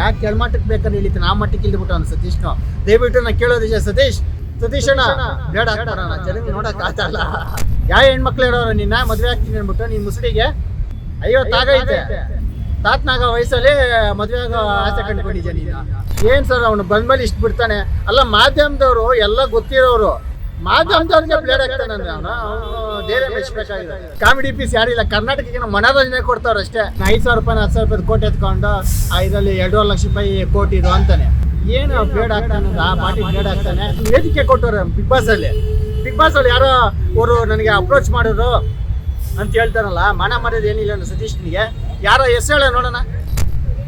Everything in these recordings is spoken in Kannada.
ಯಾಕೆ ಕೆಳಮಟ್ಟಕ್ಕೆ ಬೇಕಾದ್ರೆ ಇಳಿತಾನೆ ನಾ ಮಟ್ಟಕ್ಕೆ ಇಳಿದ್ಬಿಟ್ಟು ಅವ್ನು ಸತೀಶ್ನು ದಯವಿಟ್ಟು ನಾ ಕೇಳೋದಿದೆ ಸತೀಶ್ ಸತೀಶ್ ಅಣ್ಣ, ಬೇಡ ಜನಕ್ಕೆ ನೋಡಕ್ ಆಗ್ತಾಲ್ಲ ಯಾವ ಹೆಣ್ಮಕ್ಳು ಹೇಳೋರು ನಿನ್ನ ಮದುವೆ ಆಗ್ತೀನಿ ಅಂದ್ಬಿಟ್ಟು ನೀನ್ ಮುಸುಡಿಗೆ ಐವತ್ತಾಗೈತೆ ತಾತ್ನಾಗ ವಯಸ್ಸಲ್ಲಿ ಮದುವೆ ಆಗೋ ಆಸೆ ಕಂಡುಕೊಂಡಿದ್ದೀನಿ ಏನ್ ಸರ್ ಅವನು ಬಂದ್ಮೇಲೆ ಇಷ್ಟ ಬಿಡ್ತಾನೆ? ಅಲ್ಲ ಮಾಧ್ಯಮದವರು ಎಲ್ಲ ಗೊತ್ತಿರೋರು. ಮಾಧ್ಯಮದವ್ರಿಗೆ ಬ್ಲೇಡ್ ಆಗ್ತಾನೆ ಬೇರೆ ಕಾಮಿಡಿ ಪೀಸ್ ಯಾರಿಲ್ಲ ಕರ್ನಾಟಕಕ್ಕೆ ಮನೋರಂಜನೆ ಕೊಡ್ತಾವ್ರು ಅಷ್ಟೇ. ಐದು ಸಾವಿರ ರೂಪಾಯಿ ಹತ್ತು ಸಾವಿರ ರೂಪಾಯಿ ಕೋಟಿ ಎತ್ಕೊಂಡು ಇದರಲ್ಲಿ ಎರಡೂವರೆ ಲಕ್ಷ ರೂಪಾಯಿ ಕೋಟಿ ಇದು ಅಂತಾನೆ. ಏನು ಬ್ಲೇಡ್ ಆಗ್ತಾನೆ ಆ ಪಾರ್ಟಿ ಬ್ಲೇಡ್ ಆಗ್ತಾನೆ. ವೇದಿಕೆ ಕೊಟ್ಟವ್ರೆ ಬಿಗ್ ಬಾಸ್ ಅಲ್ಲಿ. ಬಿಗ್ ಬಾಸ್ ಅಲ್ಲಿ ಯಾರೋ ಅವರು ನನಗೆ ಅಪ್ರೋಚ್ ಮಾಡಿದ್ರು ಅಂತ ಹೇಳ್ತಾರಲ್ಲ, ಮಾನ ಮಾಡೋದು ಏನಿಲ್ಲ ಸತೀಶ್ನಿಗೆ. ಯಾರೋ ಹೆಸರು ಹೇಳ ನೋಡೋಣ.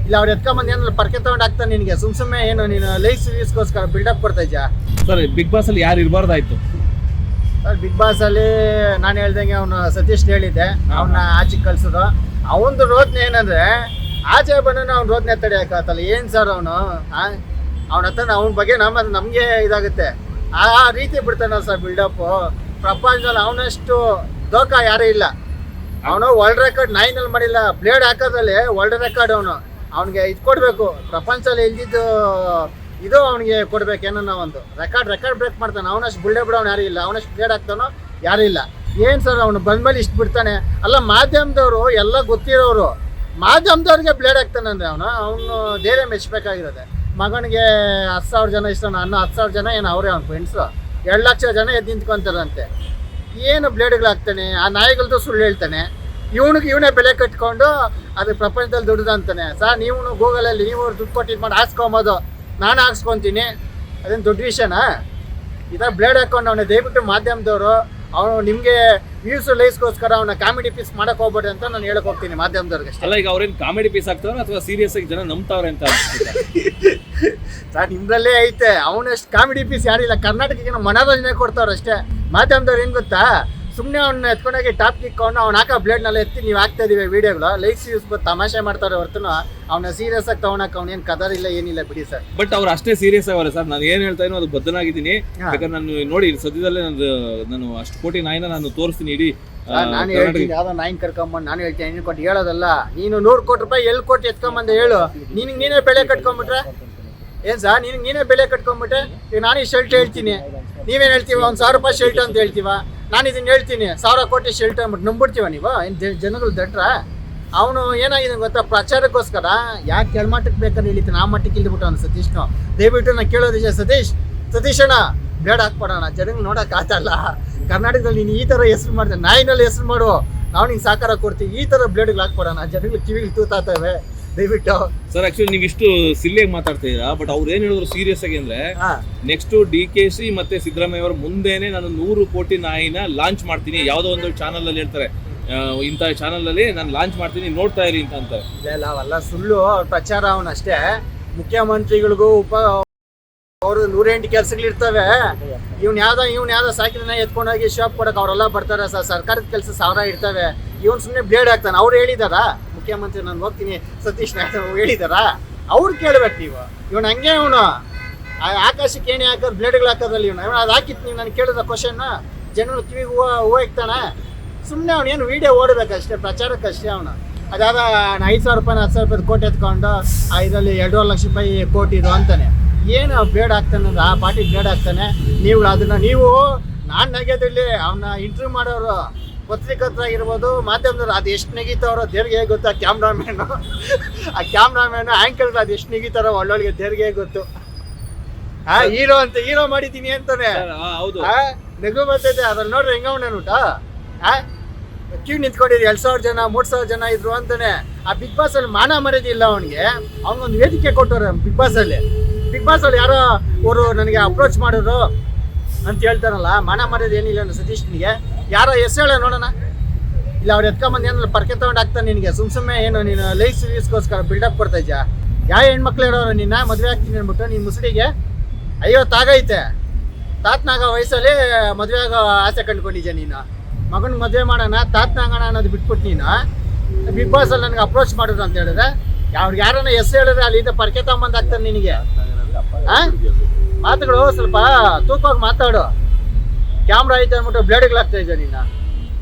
ಇಲ್ಲ ಅವ್ರು ಎತ್ಕೊಂಬಂದು ಏನಾದ್ರು ಪರ್ಕೆ ತಗೊಂಡು ಹಾಕ್ತಾನೆ ನಿನಗೆ. ಸುಮ್ ಸುಮ್ಮನೆ ಏನು ನೀನು ಲೈಫ್ ಸರ್ವಿಸ್ಗೋಸ್ಕರ ಬಿಲ್ಡಪ್ ಕೊಡ್ತಾ ಇದ್ಯಾ? ಸರ್ ಬಿಗ್ ಬಾಸ್ ಅಲ್ಲಿ ಯಾರು ಇರಬಾರ್ದಾಯ್ತು? ಸರ್ ಬಿಗ್ ಬಾಸ್ ಅಲ್ಲಿ ನಾನು ಹೇಳ್ದಂಗೆ ಅವನು ಸತೀಶ್ ಹೇಳಿದ್ದೆ. ಅವನ್ನ ಆಚೆ ಕಳ್ಸೋದು. ಅವನದು ರೋಜ್ನ ಏನಂದ್ರೆ ಆಚೆ ಬಂದ್ರೆ ಅವ್ನ ರೋದ್ನೆ ತಡೆಯೋಕ್ಕಾಗತ್ತಲ್ಲ ಏನು ಸರ್ ಅವನು? ಅವನ ಹತ್ರ ಅವನ ಬಗ್ಗೆ ನಮ್ಮ ನಮಗೆ ಇದಾಗುತ್ತೆ. ಆ ಆ ರೀತಿ ಬಿಡ್ತಾನ ಸರ್ ಬಿಲ್ಡಪ್ ಪ್ರಪಂಚದಲ್ಲಿ ಅವನಷ್ಟು ದೋಖ ಯಾರೂ ಇಲ್ಲ. ಅವನು ವರ್ಲ್ಡ್ ರೆಕಾರ್ಡ್ ನೈನಲ್ಲಿ ಮಾಡಿಲ್ಲ. ಬ್ಲೇಡ್ ಹಾಕೋದ್ರಲ್ಲಿ ವರ್ಲ್ಡ್ ರೆಕಾರ್ಡ್ ಅವನು. ಅವನಿಗೆ ಇದು ಕೊಡಬೇಕು. ಪ್ರಪಂಚದಲ್ಲಿ ಇಲ್ದಿದ್ದು ಇದು ಅವನಿಗೆ ಕೊಡಬೇಕು ಏನನ್ನ ಒಂದು. ರೆಕಾರ್ಡ್ ರೆಕಾರ್ಡ್ ಬ್ರೇಕ್ ಮಾಡ್ತಾನೆ. ಅವನಷ್ಟು ಬುಲ್ಡೆ ಬಿಡೋನು ಯಾರು ಇಲ್ಲ. ಅವನಷ್ಟು ಬ್ಲೇಡ್ ಆಗ್ತಾನೋ ಯಾರು ಇಲ್ಲ. ಏನು ಸರ್ ಅವನು ಬಂದ್ಮೇಲೆ ಇಷ್ಟು ಬಿಡ್ತಾನೆ? ಅಲ್ಲ, ಮಾಧ್ಯಮದವರು ಎಲ್ಲ ಗೊತ್ತಿರೋರು. ಮಾಧ್ಯಮದವ್ರಿಗೆ ಬ್ಲೇಡ್ ಆಗ್ತಾನೆ ಅಂದರೆ ಅವನು. ಅವನು ಧೈರ್ಯ ಮೆಚ್ಚಬೇಕಾಗಿರೋದೆ ಮಗನಿಗೆ ಹತ್ತು ಸಾವಿರ ಜನ ಇಷ್ಟ ಅನ್ನೋ ಹತ್ತು ಸಾವಿರ ಜನ ಏನು ಅವರೇ ಅವ್ನ ಫ್ರೆಂಡ್ಸು ಎರಡು ಲಕ್ಷ ಜನ ಎದ್ದು ನಿಂತ್ಕೊಂತಾರಂತೆ. ಏನು ಬ್ಲೇಡ್ಗಳು ಹಾಕ್ತಾನೆ ಆ ನಾಯಿಗಳದ್ದು ಸುಳ್ಳು ಹೇಳ್ತಾನೆ. ಇವನಿಗೆ ಇವನೇ ಬೆಲೆ ಕಟ್ಕೊಂಡು ಅದು ಪ್ರಪಂಚದಲ್ಲಿ ದುಡ್ದು ಅಂತಾನೆ. ಸರ್ ನೀವು ಗೂಗಲಲ್ಲಿ ನೀವು ದುಡ್ಡು ಕೊಟ್ಟು ಇದು ಮಾಡಿ ಹಾಕ್ಸ್ಕೊಬೋದು. ನಾನು ಹಾಕ್ಸ್ಕೊತೀನಿ. ಅದೇನು ದೊಡ್ಡ ವಿಷಯನಾ? ಈ ಥರ ಬ್ಲೇಡ್ ಹಾಕೊಂಡು ಅವನ ದಯವಿಟ್ಟು ಮಾಧ್ಯಮದವರು ಅವನು ನಿಮಗೆ ವ್ಯೂಸ್ ಲೈಸ್ಗೋಸ್ಕರ ಅವನ ಕಾಮಿಡಿ ಪೀಸ್ ಮಾಡಕ್ ಹೋಗ್ಬೇಡಿ ಅಂತ ನಾನು ಹೇಳಕ್ ಹೋಗ್ತೀನಿ ಮಾಧ್ಯಮದವ್ರಿಗೆ ಅಷ್ಟೇ. ಅಲ್ಲ ಈಗ ಅವ್ರೇನು ಕಾಮಿಡಿ ಪೀಸ್ ಆಗ್ತಾವ್ರ ಅಥವಾ ಸೀರಿಯಸ್ ಆಗಿ ಜನ ನಂಬ್ತಾವ್ರೆ ಅಂತ? ಸರ್ ನಿಮ್ದ್ರಲ್ಲೇ ಐತೆ. ಅವನಷ್ಟು ಕಾಮಿಡಿ ಪೀಸ್ ಯಾರಿಲ್ಲ. ಕರ್ನಾಟಕಕ್ಕೆ ಮನೋರಂಜನೆ ಕೊಡ್ತಾವ್ರು ಅಷ್ಟೇ. ಮಾಧ್ಯಮದವ್ರು ಏನು ಗೊತ್ತಾ? ಸುಮ್ಮನೆ ಅವ್ನ ಎತ್ಕೊಂಡೋಗಿ ಟಾಪ್ ಕಿಕ್ಕೊಂಡು ಅವ್ನು ಹಾಕೋ ಬ್ಲೇಡ್ನೆಲ್ಲ ಎತ್ತಿ ನೀವು ಹಾಕ್ತಾ ಇದೀವಿ ವೀಡಿಯೋಗಳು ಲೈಕ್ಸ್ ಯೂಸ್ ಬಂದು ತಮಾಷೆ ಮಾಡ್ತಾರೆ ಹೊರತು ಅವನ ಸೀರಿಯಸ್ ಆಗಿ ತಗೊಳಕ್ ಅವ್ನೇನು ಕದರ್ ಇಲ್ಲ ಏನಿಲ್ಲ ಬಿಡಿ ಸರ್ ಬಟ್ ಅವ್ರು ಅಷ್ಟೇ ಸೀರಿಯಸ್ ಆಗಲ್ಲ ಸರ್ ನಾನು ಏನ್ ಹೇಳ್ತಾ ಇದ್ದೀನಿ ಅದು ಬದ್ಧನಾಗಿದ್ದೀನಿ. ಯಾಕಂದ್ರೆ ನಾನು ನೋಡಿ ಸದ್ಯದಲ್ಲೇ ನಾನು ನಾನು ಅಷ್ಟು ಕೋಟಿ ನಾಯಿನ ನಾನು ತೋರಿಸ್ತೀನಿ ಇಡೀ ನಾನು ಹೇಳ್ತೀನಿ ಯಾವ್ದೋ ನಾಯಿನ್ ಕರ್ಕೊಂಬಂದು ನಾನು ಹೇಳ್ತೀನಿ ನೀನು ಕೊಟ್ಟು ಹೇಳೋದಲ್ಲ. ನೀನು ನೂರು ಕೋಟಿ ರೂಪಾಯಿ ಎಲ್ಲಿ ಕೋಟಿ ಎತ್ಕೊಂಬಂದು ಹೇಳು. ನಿನಗೆ ನೀನೇ ಬೆಳೆ ಕಟ್ಕೊಂಬಿಟ್ರೆ? ಏನ್ ಸರ್ ನಿನಗೆ ನೀನೇ ಬೆಲೆ ಕಟ್ಕೊಂಬಿಟ್ರೆ? ಈಗ ನಾನು ಈ ಶರ್ಟ್ ಹೇಳ್ತೀನಿ. ನೀವೇನು ಹೇಳ್ತೀವ? ಒಂದು ಸಾವಿರ ರೂಪಾಯಿ ಶರ್ಟ್ ಅಂತ ಹೇಳ್ತೀವ? ನಾನು ಇದನ್ನ ಹೇಳ್ತೀನಿ, ಸಾವಿರ ಕೋಟಿ ಶೆಲ್ಟರ್ ಅಂದ್ಬಿಟ್ಟು ನಂಬಿಡ್ತೀವ ನೀವು? ಏನು ಜನಗಳು ದಟ್ರ? ಅವನು ಏನಾಗಿದೆ ಗೊತ್ತಾ? ಪ್ರಚಾರಕ್ಕೋಸ್ಕರ ಯಾಕೆ ಕೆಳಮಟ್ಟಕ್ಕೆ ಬೇಕಾದ್ರೆ ಇಳಿತಾನೆ ಆ ಮಟ್ಟಕ್ಕೆ ಇಳಿದ್ಬಿಟ್ಟು ಅವನು ಸತೀಶ್ನು? ದಯವಿಟ್ಟು ನಾನು ಕೇಳೋದಿದೆ ಸತೀಶ್ ಸತೀಶ್ ಅಣ್ಣ ಬೇಡ ಹಾಕ್ಬಿಡೋಣ ಜನಗಳು ನೋಡಕ್ ಆಗಲ್ಲ ಕರ್ನಾಟಕದಲ್ಲಿ ನೀನು ಈ ಥರ ಹೆಸರು ಮಾಡಿದೆ ನಾಯಿನಲ್ಲಿ ಹೆಸರು ಮಾಡು. ನಾವು ನಿಂಗೆ ಸಾಕಾರ ಕೊಡ್ತೀವಿ. ಈ ಥರ ಬ್ಲೇಡ್ಗಳು ಹಾಕ್ಬಿಡೋಣ ಜನಗಳು ಕಿವಿಗೆ ತೂತಾತವೆ ದಯವಿಟ್ಟು. ಸರ್ ಆಕ್ಚುಲಿ ನೀವು ಇಷ್ಟು ಸಿಲ್ಲಿಯಾಗಿ ಮಾತಾಡ್ತಾ ಇದ್ದೀರಾ ಬಟ್ ಅವ್ರು ಏನ್ ಹೇಳಿದ್ರು ಸೀರಿಯಸ್ ಆಗಿ ಅಂದ್ರೆ ನೆಕ್ಸ್ಟ್ ಡಿ ಕೆ ಸಿ ಮತ್ತೆ ಸಿದ್ದರಾಮಯ್ಯ ಅವರ ಮುಂದೆನೆ ನಾನು ನೂರು ಕೋಟಿ ನಾಯಿನ ಲಾಂಚ್ ಮಾಡ್ತೀನಿ. ಯಾವ್ದೋ ಒಂದು ಚಾನಲ್ ಅಲ್ಲಿ ಹೇಳ್ತಾರೆ ಇಂಥ ಚಾನಲ್ ಅಲ್ಲಿ ನಾನು ಲಾಂಚ್ ಮಾಡ್ತೀನಿ ನೋಡ್ತಾ ಇರಿ ಅಂತ ಅಂತಾರೆ. ಇಲ್ಲ ಇಲ್ಲ ಅವೆಲ್ಲ ಸುಳ್ಳು ಅವ್ರ ಪ್ರಚಾರ ಅವನಷ್ಟೇ ಮುಖ್ಯಮಂತ್ರಿಗಳಿಗೂ ಉಪ ಅವರು ನೂರೆಂಟು ಕೆಲಸಗಳಿರ್ತವೆ. ಇರ್ತವೆ ಇವ್ನು ಯಾವ್ದೋ ಇವ್ನ ಯಾವ್ದೋ ಸಾಕಿನ ಎತ್ಕೊಂಡೋಗಿ ಶಾಪ್ ಕೊಡಕ್ಕೆ ಅವರೆಲ್ಲ ಬರ್ತಾರೆ. ಸರ್ ಸರ್ಕಾರದ ಕೆಲಸ ಸಾವಿರ ಇರ್ತವೆ. ಇವ್ನು ಸುಮ್ಮನೆ ಬ್ಲೇಡ್ ಹಾಕ್ತಾನೆ ಅವ್ರು ಹೇಳಿದಾರ? ಮುಖ್ಯಮಂತ್ರಿ, ನಾನು ಹೋಗ್ತೀನಿ. ಸತೀಶ್ ನಾಯ್ಕ ಅವ್ರು ಹೇಳಿದಾರ? ಅವ್ರು ಕೇಳ್ಬೇಕು ನೀವು. ಇವನು ಹಂಗೆ ಇವನು. ಆಕಾಶಕ್ಕೆ ಏನೇ ಹಾಕೋದು, ಬ್ಲೇಡ್ಗಳು ಹಾಕೋದ್ರಲ್ಲಿ ಇವನು. ಇವನು ಅದು ಹಾಕಿತ್ತು ನೀವು ನಾನು ಕೇಳಿದ ಕ್ವಶನ್ನ ಜನರು ಕಿವಿಗೆ ಹೂವು ಹೂವು ಇಕ್ತಾನೆ. ಸುಮ್ಮನೆ ಅವ್ನು ಏನು ವೀಡಿಯೋ ಓಡಬೇಕಷ್ಟೇ, ಪ್ರಚಾರಕ್ಕಷ್ಟೇ ಅವನು. ಅದಾದ ಐದು ಸಾವಿರ ರೂಪಾಯಿ ಹತ್ತು ಸಾವಿರ ರೂಪಾಯಿ ಕೋಟಿ ಎತ್ಕೊಂಡು ಇದರಲ್ಲಿ ಎರಡೂವರೆ ಲಕ್ಷ ರೂಪಾಯಿ ಕೋಟಿ ಇದು ಅಂತಾನೆ. ಏನು ಬೇಡ ಆಗ್ತಾನೆ ಅಂದ್ರೆ ಆ ಪಾರ್ಟಿ ಬೇಡ ಆಗ್ತಾನೆ. ನೀವು ಅದನ್ನ ನೀವು, ನಾನು ನೆಗೆದಿಲ್ಲಿ ಅವನ್ನ ಇಂಟರ್ವ್ಯೂ ಮಾಡೋರು. ಪತ್ರಿಕರ್ತರಾಗಿರ್ಬೋದು ಮಾಧ್ಯಮದವ್ರು ಅದು ಎಷ್ಟು ನೆಗಿತಾರೋ ದೇವ್ರಿಗೆ ಹೇಗೆ ಗೊತ್ತು? ಆ ಕ್ಯಾಮ್ರಾಮ್ಯಾನು ಆ ಕ್ಯಾಮ್ರಾಮ್ಯಾನು ಆ್ಯಂಕಲ್ ಅದು ಎಷ್ಟು ನೆಗಿತಾರೋ ಒಳ್ಳೊಳ್ಳಿಗೆ ದೇವ್ರಿಗೆ ಹೇಗೆ ಗೊತ್ತು? ಹಾ ಹೀರೋ ಅಂತ ಹೀರೋ ಮಾಡಿದ್ದೀನಿ ಅಂತಾನೆ. ಹೌದು. ನಗು ಬರ್ತೈತೆ ಅದ್ರಲ್ಲಿ ನೋಡ್ರಿ ಹೆಂಗವನ ಊಟ? ಆ ಕ್ಯೂ ನಿಂತ್ಕೊಂಡಿರಿ ಎರಡು ಸಾವಿರ ಜನ ಮೂರ್ ಸಾವಿರ ಜನ ಇದ್ರು ಅಂತಾನೆ. ಆ ಬಿಗ್ ಬಾಸ್ ಅಲ್ಲಿ ಮಾನ ಮರ್ಯಾದೆ ಇಲ್ಲ ಅವನಿಗೆ. ಅವನೊಂದು ವೇದಿಕೆ ಕೊಟ್ಟವ್ರೆ ಬಿಗ್ ಬಾಸ್ ಅಲ್ಲಿ. ಬಿಗ್ ಬಾಸ್ ಅಲ್ಲಿ ಯಾರೋ ಅವರು ನನಗೆ ಅಪ್ರೋಚ್ ಮಾಡಿದ್ರು ಅಂತ ಹೇಳ್ತಾರಲ್ಲ ಮಾನ ಮರ್ಯಾದೆ ಏನಿಲ್ಲ ಸತೀಶ್ನಿಗೆ ಯಾರೋ ಎಸ್ ಹೇಳ ನೋಡೋಣ. ಇಲ್ಲ, ಅವ್ರು ಎತ್ಕೊಂಬಂದು ಏನಾದ್ರು ಪರ್ಕೆ ತಗೊಂಡು ಹಾಕ್ತಾನೆ ನಿನಗೆ. ಸುಮ್ ಸುಮ್ಮನೆ ಏನು, ನೀನು ಲೈಫ್ ಸೀರೀಸ್ಗೋಸ್ಕರ ಬಿಲ್ಡಪ್ ಕೊಡ್ತಾ ಇದ್ಯಾ ಯಾವ ಹೆಣ್ಮಕ್ಳು ಹೇಳೋರು, ನಿನ್ನ ಮದುವೆ ಆಗ್ತೀನಿ ಅಂದ್ಬಿಟ್ಟು ನೀನು ಮುಸುಡಿಗೆ ಐವತ್ತಾಗೈತೆ. ತಾತ್ನಾಗ ವಯಸ್ಸಲ್ಲಿ ಮದುವೆ ಆಗೋ ಆಸೆ ಕಂಡುಕೊಂಡಿದ್ಯಾ ನೀನು? ಮಗನ ಮದುವೆ ಮಾಡೋಣ, ತಾತ್ನಾಗೋಣ ಅನ್ನೋದು ಬಿಟ್ಬಿಟ್ಟು ನೀನು. ಬಿಗ್ ಬಾಸ್ ಅಲ್ಲಿ ನನಗೆ ಅಪ್ರೋಚ್ ಮಾಡಿದ್ರು ಅಂತ ಹೇಳಿದ್ರೆ ಅವ್ರಿಗೆ ಯಾರನ್ನ ಎಸ್ ಹೇಳಿದ್ರೆ ಅಲ್ಲಿಂದ ಪರ್ಕೆ ತಗೊಂಬಂದು ನಿನಗೆ. ಮಾತುಗಳು ಸ್ವಲ್ಪ ತೂಕವಾಗಿ ಮಾತಾಡು. ಕ್ಯಾಮ್ರಾ ಐತೆ ಅಂದ್ಬಿಟ್ಟು ಬ್ಲೇಡ್ಗಳು ಹಾಕ್ತಾ ಇದ್ಯಾ ನೀನು